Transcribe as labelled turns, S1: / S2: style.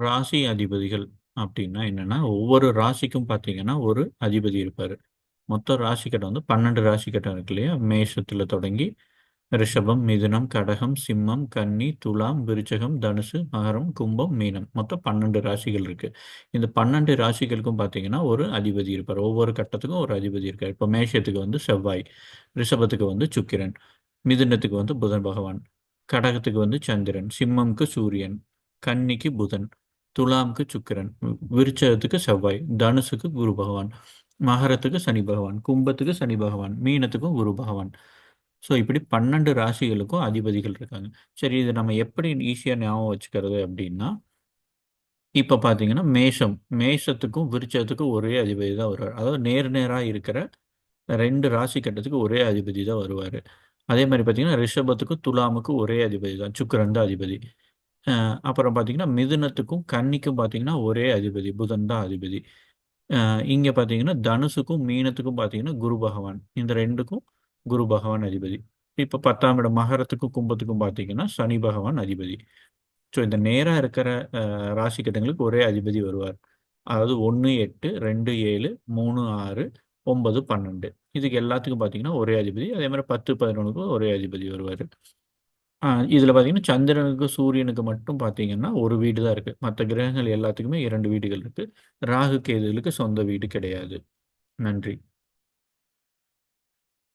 S1: ராசி அதிபதிகள் அப்படின்னா என்னன்னா, ஒவ்வொரு ராசிக்கும் பார்த்தீங்கன்னா, ஒரு அதிபதி இருப்பார் மொத்த ராசி கட்டம் வந்து 12 ராசி கட்டம் இருக்கு இல்லையா? மேஷத்துல தொடங்கி ரிஷபம், மிதுனம், கடகம், சிம்மம், கன்னி, துலாம், விருச்சகம், தனுசு, மகரம், கும்பம், மீனம். மொத்தம் 12 ராசிகள் இருக்கு. இந்த 12 ராசிகளுக்கும் பார்த்தீங்கன்னா, ஒரு அதிபதி இருப்பார். ஒவ்வொரு கட்டத்துக்கும் ஒரு அதிபதி இருக்கார். இப்போ மேஷத்துக்கு வந்து செவ்வாய், ரிஷபத்துக்கு வந்து சுக்கிரன், மிதுனத்துக்கு வந்து புதன் பகவான், கடகத்துக்கு வந்து சந்திரன், சிம்மம்க்கு சூரியன், கன்னிக்கு புதன், துலாம்க்கு சுக்கிரன், வி- விருச்சகத்துக்கு செவ்வாய், தனுசுக்கு குரு பகவான், மகரத்துக்கு சனி பகவான், கும்பத்துக்கு சனி பகவான், மீனத்துக்கும் குரு பகவான். ஸோ இப்படி 12 ராசிகளுக்கும் அதிபதிகள் இருக்காங்க. சரி இது நம்ம எப்படி ஈஸியாக ஞாபகம் வச்சுக்கிறது அப்படின்னா, இப்போ பார்த்தீங்கன்னா மேஷம், மேஷத்துக்கும் விருச்சத்துக்கும் ஒரே அதிபதி தான் வருவார். அதாவது நேர் நேராக இருக்கிற ரெண்டு ராசி கட்டத்துக்கு ஒரே அதிபதி தான் வருவார் அதே மாதிரி பார்த்தீங்கன்னா, ரிஷபத்துக்கும் துலாமுக்கும் ஒரே அதிபதி தான். சுக்கரன் தான் அதிபதி. அப்புறம் பார்த்தீங்கன்னா, மிதுனத்துக்கும் கன்னிக்கும் பார்த்தீங்கன்னா, ஒரே அதிபதி. புதன் தான் அதிபதி. இங்கே பார்த்தீங்கன்னா, தனுசுக்கும் மீனத்துக்கும் பார்த்தீங்கன்னா, குரு பகவான். இந்த ரெண்டுக்கும் குரு பகவான் அதிபதி. இப்போ பத்தாம் இடம் மகரத்துக்கும், கும்பத்துக்கும் பார்த்தீங்கன்னா, சனி பகவான் அதிபதி. ஸோ இந்த நேராக இருக்கிற ராசி கட்டங்களுக்கு ஒரே அதிபதி வருவார். அதாவது 1, 8, 2, 7, 3, 6, 9, 12 இதுக்கு எல்லாத்துக்கும் பார்த்தீங்கன்னா, ஒரே அதிபதி. அதே மாதிரி பத்து பதினொன்றுக்கும் ஒரே அதிபதி வருவார் ஆ இதில பார்த்தீங்கன்னா, சந்திரனுக்கு, சூரியனுக்கு மட்டும் பார்த்தீங்கன்னா, ஒரு வீடு தான் இருக்கு. மத்த கிரகங்கள் எல்லாத்துக்குமே 2 வீடுகள் இருக்கு. ராகு, கேதுகளுக்கு சொந்த வீடு கிடையாது. நன்றி.